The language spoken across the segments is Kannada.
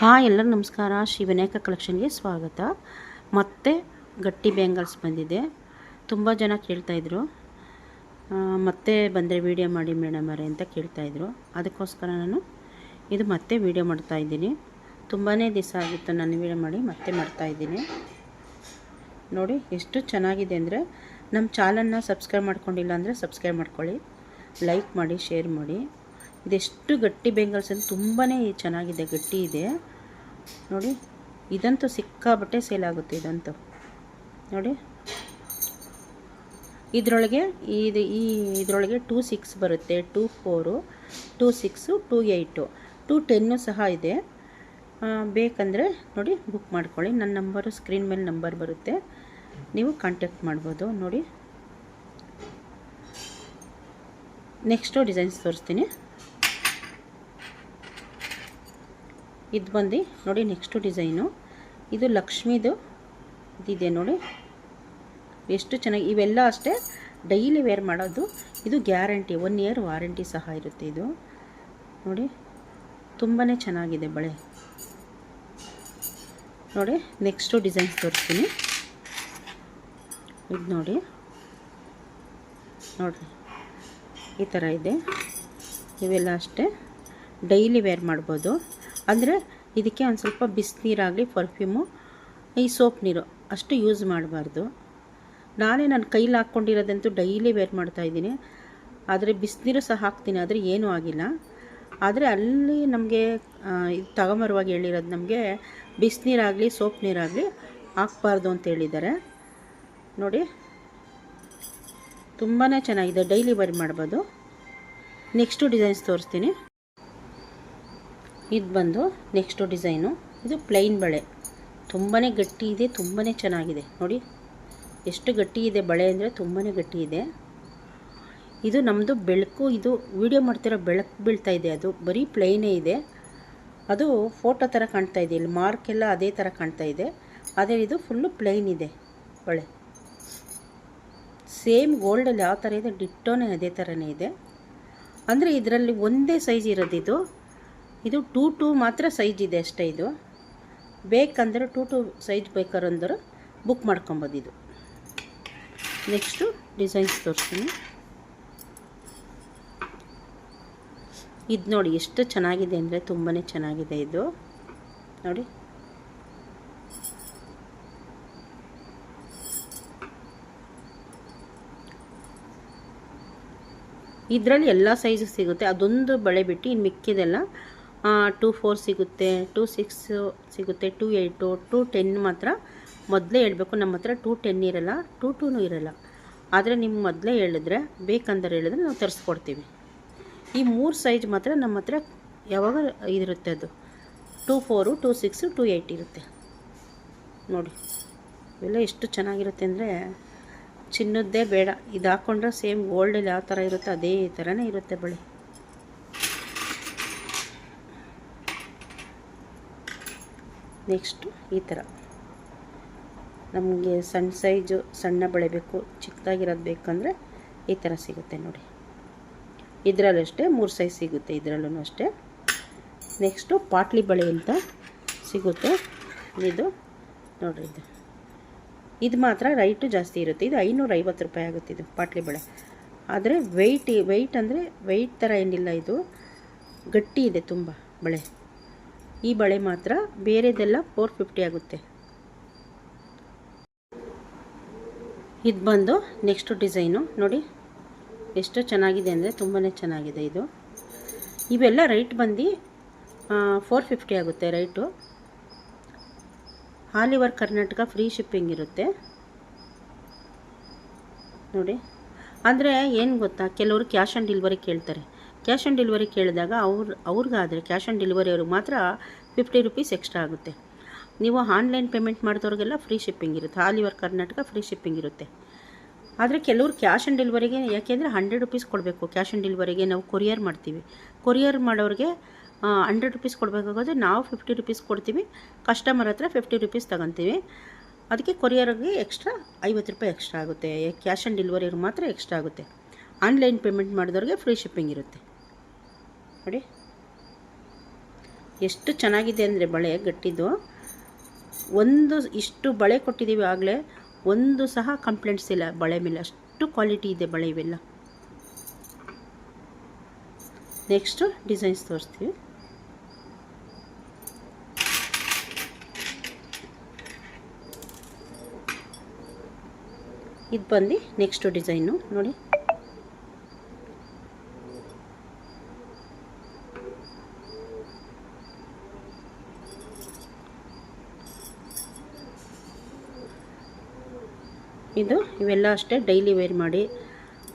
ಹಾಯ್ ಎಲ್ಲರೂ ನಮಸ್ಕಾರ. ಶ್ರೀ ವಿನಾಯಕ ಕಲೆಕ್ಷನ್ಗೆ ಸ್ವಾಗತ. ಮತ್ತೆ ಗಟ್ಟಿ ಬ್ಯಾಂಗಲ್ಸ್ ಬಂದಿದೆ. ತುಂಬ ಜನ ಕೇಳ್ತಾಯಿದ್ರು ಮತ್ತೆ ಬಂದರೆ ವೀಡಿಯೋ ಮಾಡಿ ಮೇಡಮ್ ಅವರೇ ಅಂತ ಕೇಳ್ತಾಯಿದ್ರು ಅದಕ್ಕೋಸ್ಕರ ನಾನು ಇದು ಮತ್ತೆ ವೀಡಿಯೋ ಮಾಡ್ತಾಯಿದ್ದೀನಿ ತುಂಬಾ ದಿವಸ ಆಗಿತ್ತು ನಾನು ವೀಡಿಯೋ ಮಾಡಿ ಮತ್ತೆ ಮಾಡ್ತಾಯಿದ್ದೀನಿ ನೋಡಿ, ಎಷ್ಟು ಚೆನ್ನಾಗಿದೆ ಅಂದರೆ ನಮ್ಮ ಚಾನಲ್ನ ಸಬ್ಸ್ಕ್ರೈಬ್ ಮಾಡ್ಕೊಂಡಿಲ್ಲ ಅಂದರೆ ಸಬ್ಸ್ಕ್ರೈಬ್ ಮಾಡ್ಕೊಳ್ಳಿ. ಲೈಕ್ ಮಾಡಿ, ಶೇರ್ ಮಾಡಿ. ಇದೆಷ್ಟು ಗಟ್ಟಿ ಬೆಂಗಲ್ಸ್ ಅಂದರೆ ತುಂಬಾ ಚೆನ್ನಾಗಿದೆ, ಗಟ್ಟಿ ಇದೆ. ನೋಡಿ, ಇದಂತೂ ಸಿಕ್ಕಾಬಟ್ಟೆ ಸೇಲ್ ಆಗುತ್ತೆ ಇದಂತೂ. ನೋಡಿ. ಇದರೊಳಗೆ ಇದು ಈ ಇದರೊಳಗೆ ಟೂ ಸಿಕ್ಸ್ ಬರುತ್ತೆ, two four, two six, two eight. Two ten ಸಹ ಇದೆ. ಬೇಕಂದರೆ ನೋಡಿ, ಬುಕ್ ಮಾಡ್ಕೊಳ್ಳಿ. ನನ್ನ ನಂಬರು, ಸ್ಕ್ರೀನ್ ಮೇಲೆ ನಂಬರ್ ಬರುತ್ತೆ. ನೀವು ಕಾಂಟ್ಯಾಕ್ಟ್ ಮಾಡ್ಬೋದು. ನೋಡಿ. ನೆಕ್ಸ್ಟು ಡಿಸೈನ್ಸ್ ತೋರಿಸ್ತೀನಿ. ಇದು ಬಂದು, ನೋಡಿ ನೆಕ್ಸ್ಟು ಡಿಸೈನು ಇದು ಲಕ್ಷ್ಮಿದು, ಇದಿದೆ ನೋಡಿ. ಎಷ್ಟು ಚೆನ್ನಾಗಿ, ಇವೆಲ್ಲ ಅಷ್ಟೇ ಡೈಲಿ ವೇರ್ ಮಾಡೋದು. ಇದು ಗ್ಯಾರಂಟಿ ಒನ್ ಇಯರ್ ವಾರಂಟಿ ಸಹ ಇರುತ್ತೆ ಇದು. ನೋಡಿ ತುಂಬಾ ಚೆನ್ನಾಗಿದೆ ಬಳೆ. ನೋಡಿ ನೆಕ್ಸ್ಟು ಡಿಸೈನ್ಸ್ ತೋರಿಸ್ತೀನಿ. ಇದು ನೋಡಿ. ನೋಡಿರಿ, ಈ ಥರ ಇದೆ. ಇವೆಲ್ಲ ಅಷ್ಟೇ. ಡೈಲಿ ವೇರ್ ಮಾಡ್ಬೋದು. ಅಂದರೆ ಇದಕ್ಕೆ ಒಂದು ಸ್ವಲ್ಪ ಬಿಸಿನೀರಾಗಲಿ ಪರ್ಫ್ಯೂಮು ಈ ಸೋಪ್ ನೀರು ಅಷ್ಟು ಯೂಸ್ ಮಾಡಬಾರ್ದು. ನಾನೇ ನನ್ನ ಕೈಲಿ ಹಾಕ್ಕೊಂಡಿರೋದಂತೂ ಡೈಲಿ ವೇರ್ ಮಾಡ್ತಾಯಿದ್ದೀನಿ ಆದರೆ ಬಿಸಿನೀರು ಸಹ ಹಾಕ್ತೀನಿ, ಆದರೆ ಏನೂ ಆಗಿಲ್ಲ. ಆದರೆ ಅಲ್ಲಿ ನಮಗೆ ಇದು ತಗೊಂಬರುವಾಗ ಹೇಳಿರೋದು ನಮಗೆ ಬಿಸಿನೀರಾಗಲಿ ಸೋಪ್ ನೀರಾಗಲಿ ಹಾಕ್ಬಾರ್ದು ಅಂತ ಹೇಳಿದ್ದಾರೆ. ನೋಡಿ ತುಂಬಾ ಚೆನ್ನಾಗಿದೆ ಡೈಲಿ ವೇರ್ ಮಾಡ್ಬೋದು. ನೆಕ್ಸ್ಟು ಡಿಸೈನ್ಸ್ ತೋರಿಸ್ತೀನಿ. ಇದು ಬಂದು ನೆಕ್ಸ್ಟು ಡಿಸೈನು. ಇದು ಪ್ಲೈನ್ ಬಳೆ. ತುಂಬಾ ಗಟ್ಟಿ ಇದೆ ತುಂಬಾ ಚೆನ್ನಾಗಿದೆ. ನೋಡಿ, ಎಷ್ಟು ಗಟ್ಟಿ ಇದೆ ಬಳೆ ಅಂದರೆ ತುಂಬಾ ಗಟ್ಟಿ ಇದೆ. ಇದು ನಮ್ಮದು ಬೆಳಕು, ಇದು ವಿಡಿಯೋ ಮಾಡ್ತಿರೋ ಬೆಳಕು ಬೀಳ್ತಾ ಇದೆ ಅದು. ಬರೀ ಪ್ಲೈನೇ ಇದೆ. ಅದು ಫೋಟೋ ಥರ ಕಾಣ್ತಾ ಇದೆ. ಇಲ್ಲಿ ಮಾರ್ಕ್ ಎಲ್ಲ ಅದೇ ಥರ ಕಾಣ್ತಾ ಇದೆ. ಆದರೆ ಇದು ಫುಲ್ಲು ಪ್ಲೈನ್ ಇದೆ ಬಳೆ. ಸೇಮ್ ಗೋಲ್ಡಲ್ಲಿ ಯಾವ ಥರ ಇದೆ, ಡಿಟ್ಟೋನೇ ಅದೇ ಥರನೇ ಇದೆ. ಅಂದರೆ ಇದರಲ್ಲಿ ಒಂದೇ ಸೈಜ್ ಇರೋದು ಇದು ಟೂ ಟೂ ಮಾತ್ರ ಸೈಜ್ ಇದೆ ಅಷ್ಟೇ ಇದು. ಬೇಕಂದ್ರೆ ಟೂ ಟೂ ಸೈಜ್ ಬೇಕಾರಂದ್ರೆ ಬುಕ್ ಮಾಡ್ಕೊಬೋದು ಇದು ನೆಕ್ಸ್ಟು ಡಿಸೈನ್ಸ್ ತೋರಿಸ್ತೀನಿ. ಇದು ನೋಡಿ ಎಷ್ಟು ಚೆನ್ನಾಗಿದೆ ಅಂದರೆ ತುಂಬಾ ಚೆನ್ನಾಗಿದೆ ಇದು. ನೋಡಿ. ಇದರಲ್ಲಿ ಎಲ್ಲ ಸೈಜು ಸಿಗುತ್ತೆ. ಅದೊಂದು ಬಳೆ ಬಿಟ್ಟು ಇನ್ನು ಮಿಕ್ಕಿದೆಲ್ಲ ಟೂ ಫೋರ್ ಸಿಗುತ್ತೆ ಟೂ ಸಿಕ್ಸ್ ಸಿಗುತ್ತೆ ಟೂ ಏಯ್ಟು ಟೂ ಟೆನ್ ಮಾತ್ರ ಮೊದಲೇ ಹೇಳಬೇಕು. ನಮ್ಮ ಹತ್ರ ಟೂ ಟೆನ್ ಇರಲ್ಲ ಟೂ ಟೂನು ಇರಲ್ಲ. ಆದರೆ ನಿಮ್ಗೆ ಮೊದಲೇ ಹೇಳಿದ್ರೆ ಬೇಕಂದ್ರೆ ಹೇಳಿದ್ರೆ ನಾವು ತರಿಸ್ಕೊಡ್ತೀವಿ. ಈ ಮೂರು ಸೈಜ್ ಮಾತ್ರ ನಮ್ಮ ಹತ್ರ ಯಾವಾಗ ಇರುತ್ತೆ ಅದು? Two four two six two eight ಇರುತ್ತೆ. ನೋಡಿ, ಇವೆಲ್ಲ ಎಷ್ಟು ಚೆನ್ನಾಗಿರುತ್ತೆ ಅಂದರೆ ಚಿನ್ನದ್ದೇ ಬೇಡ. ಇದು ಹಾಕ್ಕೊಂಡ್ರೆ ಸೇಮ್ ಗೋಲ್ಡಲ್ಲಿ ಯಾವ ಥರ ಇರುತ್ತೆ ಅದೇ ಥರನೇ ಇರುತ್ತೆ ಬಳೆ. ನೆಕ್ಸ್ಟು ಈ ಥರ. ನಮಗೆ ಸಣ್ಣ ಸೈಜು ಸಣ್ಣ ಬಳೆ ಬೇಕು, ಚಿಕ್ಕದಾಗಿರೋದು ಬೇಕಂದರೆ ಈ ಥರ ಸಿಗುತ್ತೆ ನೋಡಿ. ಇದರಲ್ಲೂ ಅಷ್ಟೇ, ಮೂರು ಸೈಜ್ ಸಿಗುತ್ತೆ ಇದರಲ್ಲೂ ಅಷ್ಟೇ. ನೆಕ್ಸ್ಟು ಪಾಟ್ಲಿ ಬಳೆ ಅಂತ ಸಿಗುತ್ತೆ. ಇದು ನೋಡಿರಿ ಇದು. ಇದು ಮಾತ್ರ ರೈಟು ಜಾಸ್ತಿ ಇರುತ್ತೆ. ಇದು ಐನೂರ ಐವತ್ತು ರೂಪಾಯಿ ಆಗುತ್ತೆ ಇದು ಪಾಟ್ಲಿ ಬಳೆ. ಆದರೆ ವೆಯ್ಟ್ ವೆಯ್ಟ್ ಅಂದರೆ ವೆಯ್ಟ್ ಥರ ಏನಿಲ್ಲ ಇದು. ಗಟ್ಟಿ ಇದೆ ತುಂಬ ಬಳೆ. ಈ ಬಳೆ ಮಾತ್ರ ಬೇರೆದೆಲ್ಲ ಫೋರ್ ಫಿಫ್ಟಿ ಆಗುತ್ತೆ. ಇದು ಬಂದು ನೆಕ್ಸ್ಟ್ ಡಿಸೈನು ನೋಡಿ, ಎಷ್ಟು ಚೆನ್ನಾಗಿದೆ ಅಂದರೆ ತುಂಬಾ ಚೆನ್ನಾಗಿದೆ ಇದು. ಇವೆಲ್ಲ ರೈಟ್ ಬಂದು ಫೋರ್ ಫಿಫ್ಟಿ ಆಗುತ್ತೆ right all over Karnataka free shipping ಇರುತ್ತೆ. ನೋಡಿ, ಅಂದರೆ ಏನು ಗೊತ್ತಾ? ಕೆಲವರು ಕ್ಯಾಶ್ ಆನ್ ಡೆಲಿವರಿ ಕೇಳ್ತಾರೆ. ಕ್ಯಾಶ್ ಆನ್ ಡೆಲಿವರಿ ಕೇಳಿದಾಗ ಅವ್ರು, ಅವ್ರಿಗಾದರೆ ಕ್ಯಾಶ್ ಆನ್ ಡೆಲಿವರಿ ಅವ್ರಿಗೆ ಮಾತ್ರ ಫಿಫ್ಟಿ ರುಪೀಸ್ ಎಕ್ಸ್ಟ್ರಾ ಆಗುತ್ತೆ. ನೀವು ಆನ್ಲೈನ್ ಪೇಮೆಂಟ್ ಮಾಡಿದವ್ರಿಗೆಲ್ಲ ಫ್ರೀ ಶಿಪ್ಪಿಂಗ್ ಇರುತ್ತೆ. All over Karnataka free shipping ಇರುತ್ತೆ. ಆದರೆ ಕೆಲವರು ಕ್ಯಾಶ್ ಆನ್ ಡೆಲಿವರಿಗೆ ಯಾಕೆಂದರೆ ಹಂಡ್ರೆಡ್ ರುಪೀಸ್ ಕೊಡಬೇಕು. ಕ್ಯಾಶ್ ಆನ್ ಡೆಲಿವರಿಗೆ ನಾವು ಕೊರಿಯರ್ ಮಾಡ್ತೀವಿ. ಕೊರಿಯರ್ ಮಾಡೋರಿಗೆ ಹಂಡ್ರೆಡ್ ರುಪೀಸ್ ಕೊಡಬೇಕಾಗೋದು ನಾವು ಫಿಫ್ಟಿ ರುಪೀಸ್ ಕೊಡ್ತೀವಿ. ಕಸ್ಟಮರ್ ಹತ್ರ ಫಿಫ್ಟಿ ರುಪೀಸ್ ತಗೊತೀವಿ. ಅದಕ್ಕೆ ಕೊರಿಯರ್ಗೆ ಎಕ್ಸ್ಟ್ರಾ ಐವತ್ತು ರೂಪಾಯಿ ಎಕ್ಸ್ಟ್ರಾ ಆಗುತ್ತೆ. ಕ್ಯಾಶ್ ಆನ್ ಡೆಲಿವರಿಗೆ ಮಾತ್ರ ಎಕ್ಸ್ಟ್ರಾ ಆಗುತ್ತೆ. ಆನ್ಲೈನ್ ಪೇಮೆಂಟ್ ಮಾಡಿದವ್ರಿಗೆ ಫ್ರೀ ಶಿಪ್ಪಿಂಗ್ ಇರುತ್ತೆ. ನೋಡಿ. ಎಷ್ಟು ಚೆನ್ನಾಗಿದೆ ಅಂದರೆ ಬಳೆ ಗಟ್ಟಿದ್ದು. ಒಂದು ಇಷ್ಟು ಬಳೆ ಕೊಟ್ಟಿದ್ದೀವಿ ಆಗಲೇ, ಒಂದು ಸಹ ಕಂಪ್ಲೇಂಟ್ಸ್ ಇಲ್ಲ ಬಳೆ ಮೇಲೆ. ಅಷ್ಟು ಕ್ವಾಲಿಟಿ ಇದೆ ಬಳೆ ಇವೆಲ್ಲ. ನೆಕ್ಸ್ಟು ಡಿಸೈನ್ಸ್ ತೋರಿಸ್ತೀವಿ. ಇದು ಬಂದು ನೆಕ್ಸ್ಟು ಡಿಸೈನು ನೋಡಿ. ಇದು ಇವೆಲ್ಲ ಅಷ್ಟೇ ಡೈಲಿ ವೇರ್ ಮಾಡಿ.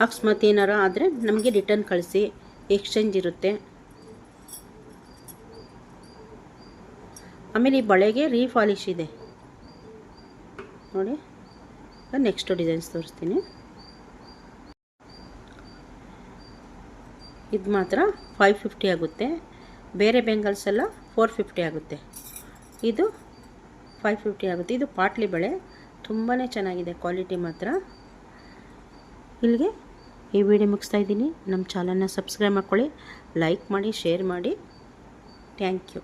ಅಕಸ್ಮಾತ್ ಏನಾರು ಆದರೆ ನಮಗೆ ರಿಟರ್ನ್ ಕಳಿಸಿ, ಎಕ್ಸ್ಚೇಂಜ್ ಇರುತ್ತೆ. ಆಮೇಲೆ ಈ ಬಳೆಗೆ ರೀಫಾಲಿಶ್ ಇದೆ. ನೋಡಿ ನೆಕ್ಸ್ಟ್ ಡಿಸೈನ್ಸ್ ತೋರಿಸ್ತೀನಿ. ಇದು ಮಾತ್ರ ಫೈವ್ ಫಿಫ್ಟಿ ಆಗುತ್ತೆ. ಬೇರೆ ಬೆಂಗಲ್ಸ್ ಎಲ್ಲ ಫೋರ್ ಫಿಫ್ಟಿ ಆಗುತ್ತೆ. ಇದು ಫೈವ್ ಫಿಫ್ಟಿ ಆಗುತ್ತೆ. ಇದು ಪಾಟ್ಲಿ ಬಳೆ. ತುಂಬಾ ಚೆನ್ನಾಗಿದೆ ಕ್ವಾಲಿಟಿ ಮಾತ್ರ. ಇಲ್ಲಿಗೆ ಈ ವಿಡಿಯೋ ಮುಗಿಸ್ತಾ ಇದ್ದೀನಿ. ನಮ್ಮ ಚಾನಲ್ನ ಸಬ್ಸ್ಕ್ರೈಬ್ ಮಾಡ್ಕೊಳ್ಳಿ, ಲೈಕ್ ಮಾಡಿ, ಶೇರ್ ಮಾಡಿ. Thank you.